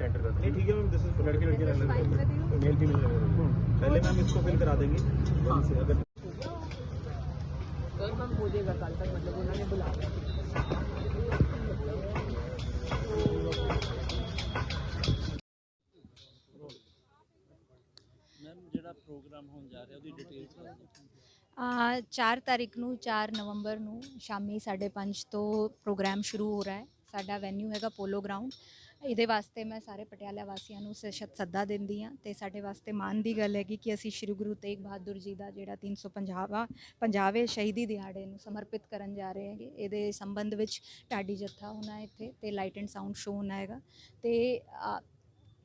ਜਾਊਗਾ सेंटर का नहीं ठीक है मैम दिस इज लड़के लड़के रहने देते मेल फीमेल पहले मैम इसको फिल करा देंगे वहीं से अगर ਕਨਫਰਮ ਹੋ ਜਾਏਗਾ ਕੱਲ ਤੱਕ ਮਤਲਬ ਉਹਨਾਂ ਨੇ ਬੁਲਾ ਲਿਆ ਮੈਮ ਜਿਹੜਾ ਪ੍ਰੋਗਰਾਮ ਹੋਣ ਜਾ ਰਿਹਾ ਉਹਦੀ ਡਿਟੇਲ ਆ 4 ਤਾਰੀਖ ਨੂੰ 4 ਨਵੰਬਰ ਨੂੰ ਸ਼ਾਮੀ 5:30 ਤੋਂ ਪ੍ਰੋਗਰਾਮ ਸ਼ੁਰੂ ਹੋ ਰਿਹਾ ਹੈ ਸਾਡਾ ਵੈਨਿਊ ਹੈਗਾ ਪੋਲੋ ਗਰਾਊਂਡ ਇਹਦੇ ਵਾਸਤੇ ਮੈਂ ਸਾਰੇ ਪਟਿਆਲਾ ਵਾਸੀਆਂ ਨੂੰ ਸਸ਼ਤ ਸੱਦਾ ਦਿੰਦੀ ਹਾਂ ਤੇ ਸਾਡੇ ਵਾਸਤੇ ਮਾਣ ਦੀ ਗੱਲ ਹੈਗੀ ਕਿ ਅਸੀਂ ਸ਼੍ਰੀ ਗੁਰੂ ਤੇਗ ਬਹਾਦਰ ਜੀ ਦਾ ਜਿਹੜਾ 350ਵਾਂ ਪੰਜਾਬੇ ਸ਼ਹੀਦੀ ਦਿਹਾੜੇ ਨੂੰ ਸਮਰਪਿਤ ਕਰਨ ਜਾ ਰਹੇ ਹੈਗੇ। ਇਹਦੇ ਸੰਬੰਧ ਵਿੱਚ ਢਾਡੀ ਜੱਥਾ ਹੋਣਾ ਇੱਥੇ ਤੇ ਲਾਈਟ ਐਂਡ ਸਾਊਂਡ ਸ਼ੋਅ ਹੋਣਾ ਹੈਗਾ। ਤੇ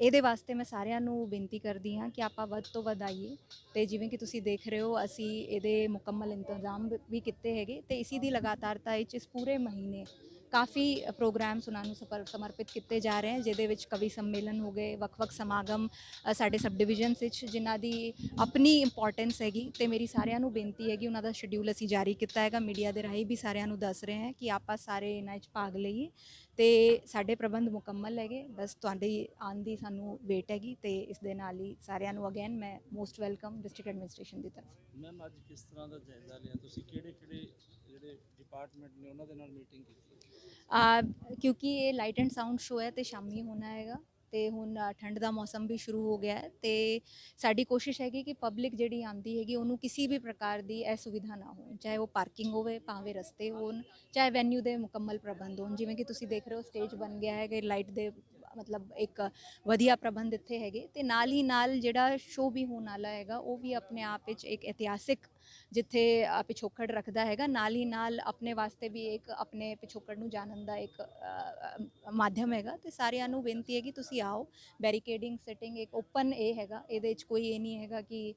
ਇਹਦੇ ਵਾਸਤੇ ਮੈਂ ਸਾਰਿਆਂ ਨੂੰ ਬੇਨਤੀ ਕਰਦੀ ਹਾਂ ਕਿ ਆਪਾਂ ਵੱਧ ਤੋਂ ਵੱਧ ਆਈਏ। ਤੇ ਜਿਵੇਂ ਕਿ ਤੁਸੀਂ ਦੇਖ ਰਹੇ ਹੋ, ਅਸੀਂ ਇਹਦੇ ਮੁਕੰਮਲ ਇੰਤਜ਼ਾਮ ਵੀ- ਕੀਤੇ ਹੈਗੇ ਤੇ ਇਸੀ ਦੀ ਲਗਾਤਾਰਤਾ ਵਿੱਚ ਇਸ ਪੂਰੇ ਮਹੀਨੇ ਕਾਫੀ ਪ੍ਰੋਗਰਾਮਸ ਉਹਨਾਂ ਨੂੰ ਸਪਰ- ਸਮਰਪਿਤ ਕੀਤੇ ਜਾ ਰਹੇ ਹਨ ਜਿਹਦੇ ਵਿੱਚ ਕਵੀ ਸੰਮੇਲਨ ਹੋ ਗਏ, ਵੱਖ-ਵੱਖ ਸਮਾਗਮ ਸਾਡੇ ਸਬ ਡਿਵੀਜ਼ਨਸ ਵਿੱਚ, ਜਿਨ੍ਹਾਂ ਦੀ ਆਪਣੀ ਇੰਪੋਰਟੈਂਸ ਹੈਗੀ। ਤੇ ਮੇਰੀ ਸਾਰਿਆਂ ਨੂੰ ਬੇਨਤੀ ਹੈਗੀ ਉਹਨਾਂ ਦਾ ਸ਼ਡਿਊਲ ਅਸੀਂ ਜਾਰੀ ਕੀਤਾ ਹੈਗਾ। ਮੀਡੀਆ ਦੇ ਰਾਹੀਂ ਵੀ ਸਾਰਿਆਂ ਨੂੰ ਦੱਸ ਰਹੇ ਹਾਂ ਕਿ ਆਪਾਂ ਸਾਰੇ ਇਹਨਾਂ 'ਚ ਭਾਗ ਲਈਏ। ਤੇ ਸਾਡੇ ਪ੍ਰਬੰਧ ਮੁਕੰਮਲ ਹੈਗੇ। ਬਸ ਤੁਹਾਡੀ ਆਉਣ ਦੀ ਸਾਨੂੰ ਵੇਟ ਹੈਗੀ ਤੇ ਇਸ ਦੇ ਨਾਲ ਹੀ ਸਾਰਿਆਂ ਨੂੰ ਅਗੇਨ ਮੈਂ ਮੋਸਟ ਵੈਲਕਮ ਡਿਸਟ੍ਰਿਕਟ ਐਡਮਿਨਿਸਟ੍ਰੇਸ਼ਨ ਦੀ ਤਰਫ। ਮੈਮ ਅੱਜ ਕਿਸ ਤਰ੍ਹਾਂ ਦਾ ਜਾਇਜ਼ਾ ਲਿਆ ਤੁਸੀਂ? ਕਿਹੜੇ ਕਿਹੜੇ ਜਿਹੜੇ ਡਿਪਾਰਟਮੈਂਟ ਨੇ ਉਹਨਾਂ ਦੇ ਨਾਲ ਮੀਟਿੰਗ ਕੀਤੀ? ਕਿਉਂਕਿ ਇਹ ਲਾਈਟ ਐਂਡ ਸਾਊਂਡ ਸ਼ੋਅ ਹੈ ਤੇ ਸ਼ਾਮੀ ਹੋਣਾ ਹੈਗਾ ਤੇ ਹੁਣ ਠੰਡ ਦਾ ਮੌਸਮ ਵੀ ਸ਼ੁਰੂ ਹੋ ਗਿਆ ਹੈ ਤੇ ਸਾਡੀ ਕੋਸ਼ਿਸ਼ ਹੈਗੀ ਕਿ ਪਬਲਿਕ ਜਿਹੜੀ ਆਂਦੀ ਹੈਗੀ, ਉਹਨੂੰ ਕਿਸੇ ਵੀ ਪ੍ਰਕਾਰ ਦੀ ਅਸੁਵਿਧਾ ਨਾ ਹੋਣ, ਚਾਹੇ ਉਹ ਪਾਰਕਿੰਗ ਹੋਵੇ, ਭਾਵੇਂ ਰਸਤੇ ਹੋਣ, ਚਾਹੇ ਵੈਨਿਊ ਦੇ ਮੁਕੰਮਲ ਪ੍ਰਬੰਧ ਹੋਣ, ਜਿਵੇਂ ਕਿ ਤੁਸੀਂ ਦੇਖ ਰਹੇ ਹੋ ਸਟੇਜ ਬਣ ਗਿਆ ਹੈ ਕਿ ਲਾਈਟ ਦੇ ਮਤਲਬ ਇੱਕ ਵਧੀਆ ਪ੍ਰਬੰਧ ਇੱਥੇ ਹੈਗੇ। ਤੇ ਨਾਲ ਹੀ ਨਾਲ ਜਿਹੜਾ ਸ਼ੋਅ ਵੀ ਹੋਣ ਵਾਲਾ ਹੈਗਾ, ਉਹ ਵੀ ਆਪਣੇ ਆਪ ਵਿੱਚ ਇੱਕ ਇਤਿਹਾਸਿਕ ਜਿੱਥੇ ਪਿਛੋਕੜ ਰੱਖਦਾ ਹੈਗਾ, ਨਾਲ ਹੀ ਨਾਲ ਆਪਣੇ ਵਾਸਤੇ ਵੀ ਇੱਕ ਆਪਣੇ ਪਿਛੋਕੜ ਨੂੰ ਜਾਣਨ ਦਾ ਇੱਕ ਮਾਧਿਅਮ ਹੈਗਾ। ਤੇ ਸਾਰਿਆਂ ਨੂੰ ਬੇਨਤੀ ਹੈ ਕਿ ਤੁਸੀਂ ਆਓ। ਬੈਰੀਕੇਡਿੰਗ ਸੈਟਿੰਗ ਇੱਕ ਓਪਨ ਇਹ ਹੈਗਾ। ਇਹਦੇ ਵਿੱਚ ਕੋਈ ਇਹ ਨਹੀਂ ਹੈਗਾ ਕਿ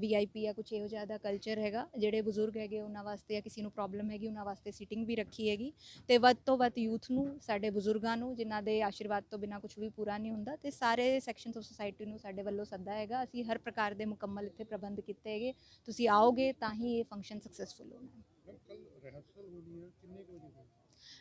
ਵੀਆਈਪੀ ਜਾਂ ਕੁਝ ਇਹੋ ਜਿਹਾ ਕਲਚਰ ਹੈਗਾ। ਜਿਹੜੇ ਬਜ਼ੁਰਗ ਹੈਗੇ ਉਹਨਾਂ ਵਾਸਤੇ ਜਾਂ ਕਿਸੇ ਨੂੰ ਪ੍ਰੋਬਲਮ ਹੈਗੀ, ਉਹਨਾਂ ਵਾਸਤੇ ਸੀਟਿੰਗ ਵੀ ਰੱਖੀ ਹੈਗੀ। ਤੇ ਵੱਧ ਤੋਂ ਵੱਧ ਯੂਥ ਨੂੰ, ਸਾਡੇ ਬਜ਼ੁਰਗਾਂ ਨੂੰ, ਜਿਨ੍ਹਾਂ ਦੇ ਆਸ਼ੀਰਵਾਦ ਤੋਂ ਬਿਨਾਂ ਕੁਝ ਵੀ ਪੂਰਾ ਨਹੀਂ ਹੁੰਦਾ ਤੇ ਸਾਰੇ ਸੈਕਸ਼ਨਸ ਆਫ ਸੁਸਾਇਟੀ ਨੂੰ ਸਾਡੇ ਵੱਲੋਂ ਸੱਦਾ ਹੈਗਾ ਅਸੀਂ ਹਰ ਪ੍ਰਕਾਰ ਦੇ ਮੁਕੰਮਲ ਇੱਥੇ ਪ੍ਰਬੰਧ ਕੀਤੇ ਹੈਗੇ ਤੁਸੀਂ ਆਓਗੇ ਤਾਂ ਹੀ ਇਹ ਫੰਕਸ਼ਨ ਸਕਸੈਸਫੁਲ ਹੋਣਾ।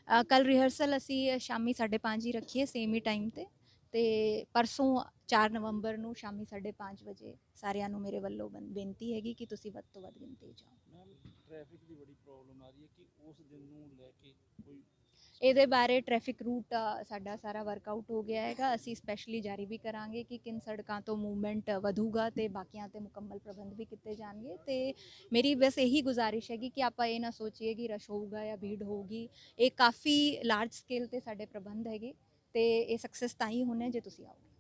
ਹੈ ਕੱਲ ਰਿਹਰਸਲ ਅਸੀਂ ਸ਼ਾਮੀ 5:30 ਹੀ ਰੱਖੀ ਹੈ ਸੇਮ ਹੀ ਟਾਈਮ ਤੇ। ਤੇ ਪਰਸੋਂ 4 ਨਵੰਬਰ ਨੂੰ ਸ਼ਾਮੀ 5:30 ਵਜੇ ਸਾਰਿਆਂ ਨੂੰ ਮੇਰੇ ਵੱਲੋਂ ਬਨ- ਬੇਨਤੀ ਹੈਗੀ ਕਿ ਤੁਸੀਂ ਵੱਧ ਤੋਂ ਵੱਧ ਗਿਣਤੀ ਆਓ। ਮੈਮ ਟ੍ਰੈਫਿਕ ਦੀ ਬੜੀ ਪ੍ਰੋਬਲਮ ਆ ਰਹੀ ਹੈ ਕਿ ਉਸ ਦਿਨ ਨੂੰ ਲੈ ਕੇ ਕੋਈ ਇਹਦੇ ਬਾਰੇ ਟ੍ਰੈਫਿਕ ਰੂਟ ਸਾਡਾ ਸਾਰਾ ਵਰਕਆਊਟ ਹੋ ਗਿਆ ਹੈਗਾ। ਅਸੀਂ ਸਪੈਸ਼ਲੀ ਜਾਰੀ ਵੀ ਕਰਾਂਗੇ ਕਿ ਕਿਨ ਸੜਕਾਂ ਤੋਂ ਮੂਵਮੈਂਟ ਵਧੂਗਾ ਤੇ ਬਾਕੀਆਂ ਤੇ ਮੁਕੰਮਲ ਪ੍ਰਬੰਧ ਵੀ ਕੀਤੇ ਜਾਣਗੇ। ਤੇ ਮੇਰੀ ਬਸ ਇਹੀ ਗੁਜ਼ਾਰਿਸ਼ ਹੈਗੀ ਕਿ ਆਪਾਂ ਇਹ ਨਾ ਸੋਚੀਏ ਕਿ ਰਸ਼ ਹੋਊਗਾ ਜਾਂ ਭੀੜ ਹੋਊਗੀ। ਇਹ ਕਾਫੀ ਲਾਰਜ ਸਕੇਲ ਤੇ ਸਾਡੇ ਪ੍ਰਬੰਧ ਹੈਗੇ ਤੇ ਇਹ ਸਕਸੈਸ ਤਾਂ ਹੀ ਹੋਣੇ ਜੇ ਤੁਸੀਂ ਆਓਗੇ।